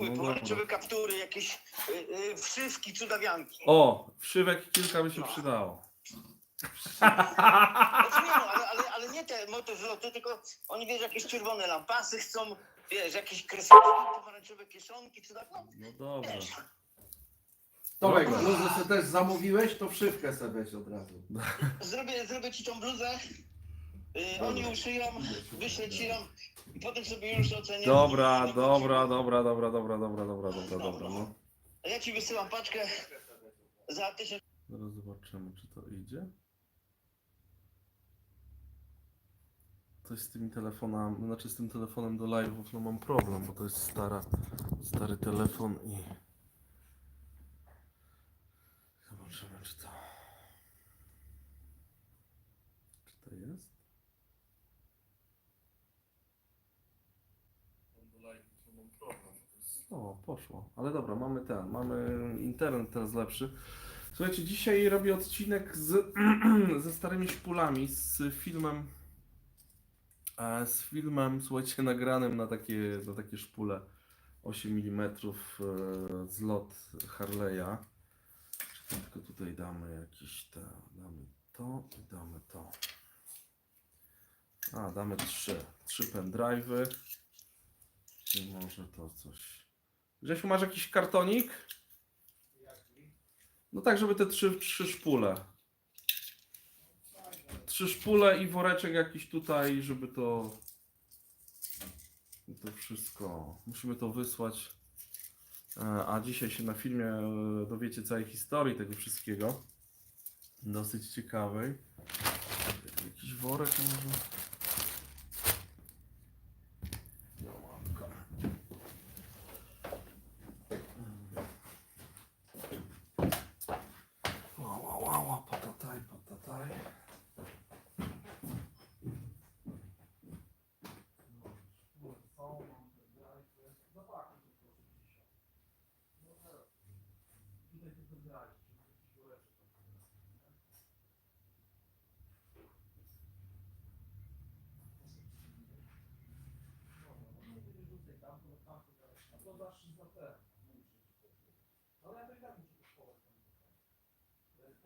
Mówię, No pomarańczowe kaptury, jakieś y, y, wszywki, cudawianki. O, wszywek kilka by się przydało. Znaczy nie, no, ale, ale, ale nie te motozloty, tylko oni, wiesz, jakieś czerwone lampasy chcą, wiesz, jakieś kreseczki, pomarańczowe kieszonki, cudawianki. No dobra. Wiesz, Tomek, bluzę sobie też zamówiłeś, to wszywkę sobie weź od razu. zrobię, zrobię ci tą bluzę, y, oni uszyją, wyślę ci ją i potem sobie już ocenię. Dobra, dobra, dobra, dobra, dobra, dobra, dobra, dobra, dobra, no. A ja ci wysyłam paczkę za tysiąc. Zaraz zobaczymy, czy to idzie. Coś z tymi telefonami, znaczy z tym telefonem do live'ów, no mam problem, bo to jest stara, stary telefon i... Zobaczymy, czy to... Czy to jest? Do live'ów, no mam problem, bo to jest... O, poszło. Ale dobra, mamy ten, mamy internet teraz lepszy. Słuchajcie, dzisiaj robię odcinek z, ze starymi szpulami, z filmem, e, z filmem, słuchajcie, nagranym na takie, na takie szpule 8 mm e, zlot Harley'a. Czy tylko tutaj damy jakiś te, damy to i damy to. A, damy trzy, trzy pendrive'y. I może to coś. Grzesiu, masz jakiś kartonik? No tak, żeby te trzy, trzy szpule. Trzy szpule i woreczek jakiś tutaj, żeby to. To wszystko. Musimy to wysłać. E, A dzisiaj się na filmie e, dowiecie całej historii tego wszystkiego. Dosyć ciekawej. Jakiś worek może.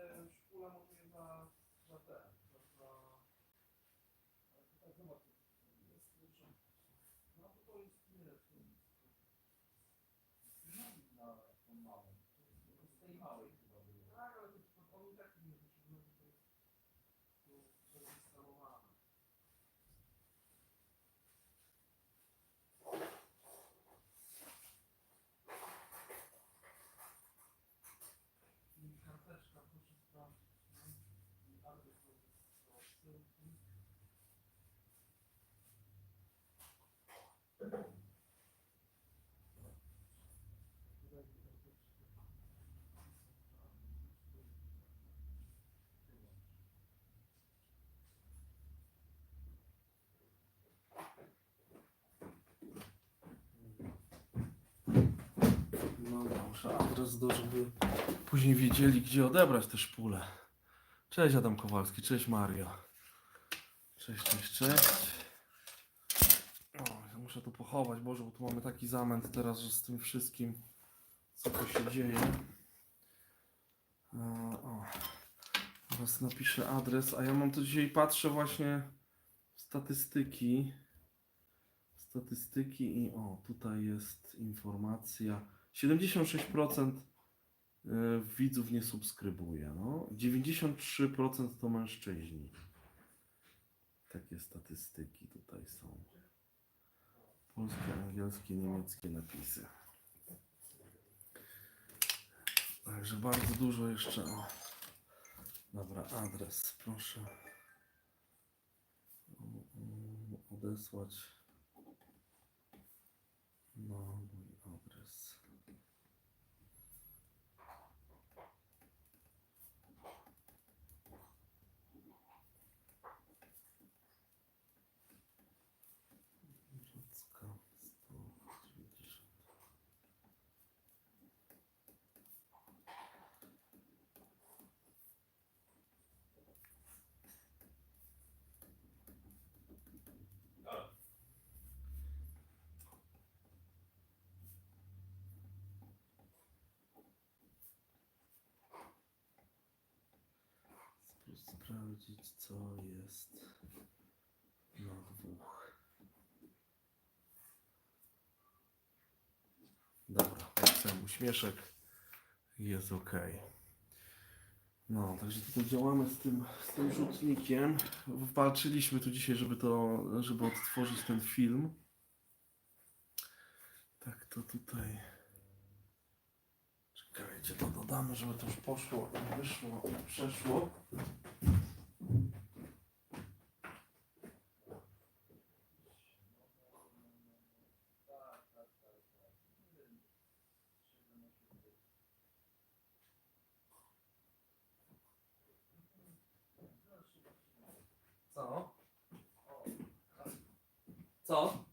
Yeah. No muszę adres do, żeby później wiedzieli, gdzie odebrać te szpule. Cześć Adam Kowalski, cześć Mario. Cześć, cześć, cześć. O, muszę to pochować, Boże, bo tu mamy taki zamęt teraz, że z tym wszystkim, co tu się dzieje. O, teraz napiszę adres, a ja mam to dzisiaj, patrzę właśnie w statystyki. Statystyki i o, tutaj jest informacja. 76% y, widzów nie subskrybuje. No. 93% to mężczyźni. Takie statystyki tutaj są. Polskie, angielskie, niemieckie napisy. Także bardzo dużo jeszcze. O. Dobra, adres, proszę. Odesłać. No, sprawdzić, co jest na dwóch. Dobra, napisałem uśmieszek jest ok. No, także tutaj działamy z tym, z tym rzutnikiem. Walczyliśmy tu dzisiaj, żeby to, żeby odtworzyć ten film. Tak to tutaj. Czekajcie, to dodamy, żeby to już poszło, wyszło, przeszło. Co? Co?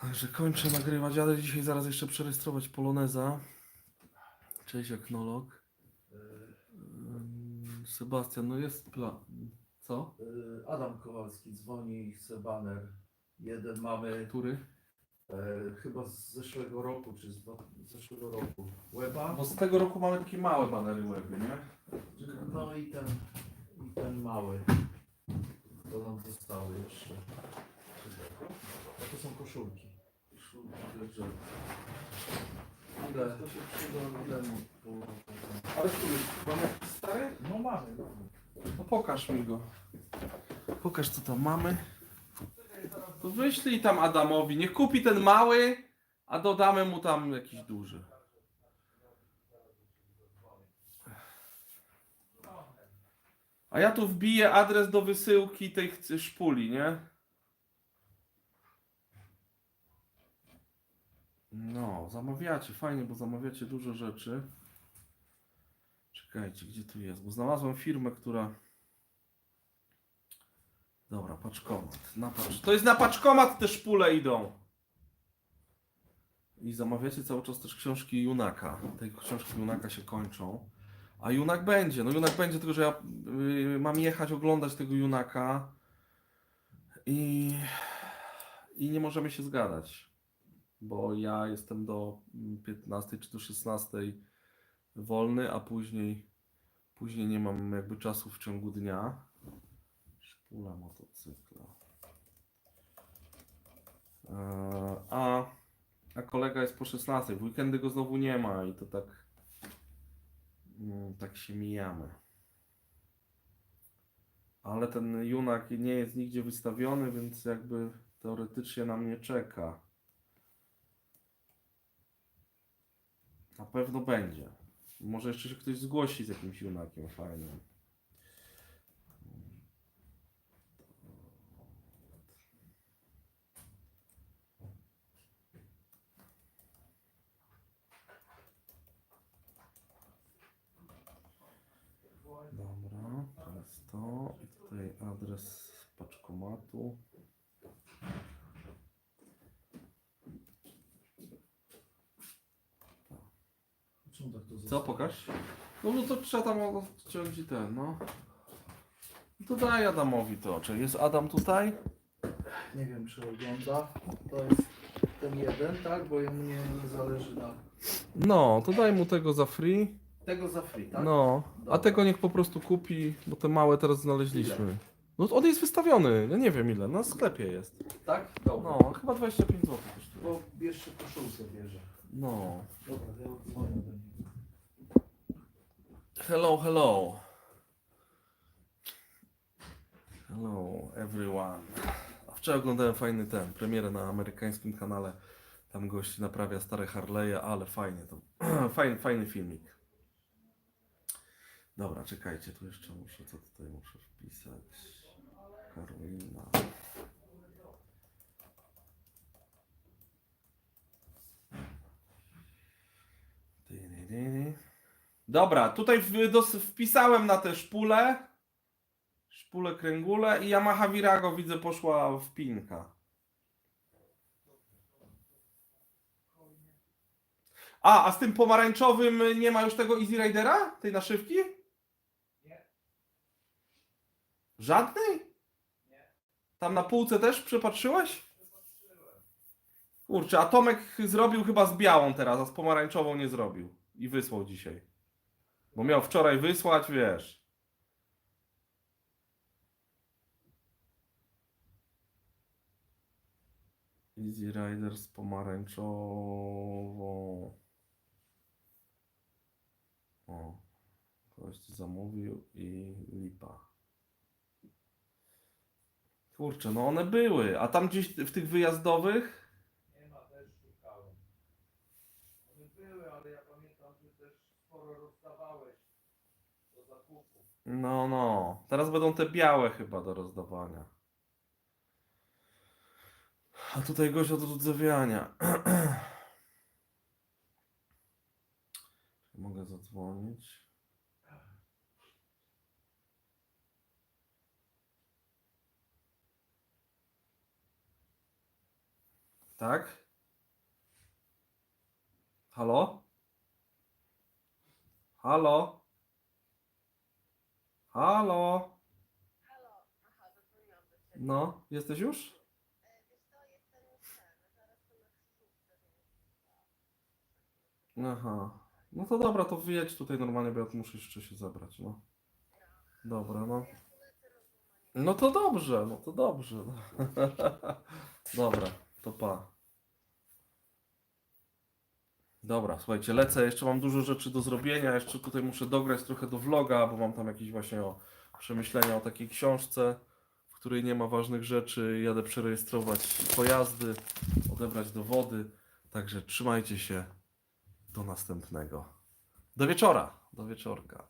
Także kończę nagrywać. Jadę dzisiaj zaraz jeszcze przerejestrować Poloneza. Cześć Aknolog. Sebastian, no jest plan. Co? Adam Kowalski dzwoni, chce baner. Jeden mamy Który? E, chyba z zeszłego roku, czy z, dwa- z zeszłego roku. Łeba. Bo z tego roku mamy takie małe banery weby, nie? No i ten, i ten mały. To nam zostało jeszcze. A to są koszulki. Koszulki. Ile? To się przyda. Ile mu Ale który? Mamy stary? No mamy. mamy. No pokaż mi go. Pokaż co tam mamy. To wyślij tam Adamowi. Niech kupi ten mały, a dodamy mu tam jakiś duży. A ja tu wbiję adres do wysyłki tej szpuli, nie? No, zamawiacie, fajnie, bo zamawiacie dużo rzeczy. Czekajcie, gdzie tu jest? Bo znalazłem firmę, która. Dobra, paczkomat. Na pacz... To jest na paczkomat te szpule idą. I zamawiacie cały czas też książki Junaka. Te książki Junaka się kończą. A Junak będzie. No Junak będzie, tylko że ja y, mam jechać oglądać tego Junaka. I, I nie możemy się zgadać. Bo ja jestem do mm, 15 czy do 16 wolny, a później, później nie mam jakby czasu w ciągu dnia. Szpula motocykla. Eee, A, a kolega jest po 16. W weekendy go znowu nie ma i to tak, mm, tak się mijamy. Ale ten Junak nie jest nigdzie wystawiony, więc jakby teoretycznie na mnie czeka. Na pewno będzie. Może jeszcze się ktoś zgłosi z jakimś junakiem fajnym. 100 i tutaj adres paczkomatu. Co, pokaż? No, no to trzeba tam odciąć i ten, no. To daj Adamowi to. Czy jest Adam tutaj? Nie wiem, czy ogląda. To jest ten jeden, tak? Bo jemu nie, nie zależy na... No, to daj mu tego za free. Tego za free, tak? No, a Dobra. tego niech po prostu kupi, bo te małe teraz znaleźliśmy. No on jest wystawiony, ja nie wiem ile, na sklepie jest. Tak? Dobra. No, chyba 25 zł kosztuje. Bo jeszcze koszulkę bierze. No. Dobra, ja do niego. Hello, hello. Hello everyone. A wczoraj oglądałem fajny ten, premierę na amerykańskim kanale. Tam gość naprawia stare Harley'e, ale fajnie to. fajny, fajny filmik. Dobra, czekajcie, tu jeszcze muszę, co tutaj muszę wpisać. Karolina. Dobra, tutaj wpisałem na te szpule. Szpule kręgule i Yamaha Virago widzę poszła w pinka. A, a z tym pomarańczowym nie ma już tego Easy Ridera? Tej naszywki? Nie. Żadnej? Nie. Tam na półce też przepatrzyłeś? Kurczę, a Tomek zrobił chyba z białą teraz, a z pomarańczową nie zrobił. I wysłał dzisiaj. Bo miał wczoraj wysłać, wiesz. Easy Rider z pomarańczową. O, ktoś zamówił i lipa. Kurczę, no one były, a tam gdzieś w tych wyjazdowych Nie ma, też szukałem. One były, ale ja pamiętam, że też sporo rozdawałeś do zakupu. No, no. Teraz będą te białe chyba do rozdawania. A tutaj gość od odzewiania. Mogę zadzwonić. Tak? Halo? Halo? Halo? No, jesteś już? Aha. No to dobra, to wyjedź tutaj normalnie, bo ja tu muszę jeszcze się zebrać, no. Dobra, no. No to dobrze, no to dobrze. Dobra, to pa. Dobra, słuchajcie, lecę, jeszcze mam dużo rzeczy do zrobienia, jeszcze tutaj muszę dograć trochę do vloga, bo mam tam jakieś właśnie o przemyślenia o takiej książce, w której nie ma ważnych rzeczy, jadę przerejestrować pojazdy, odebrać dowody, także trzymajcie się, do następnego. Do wieczora, do wieczorka.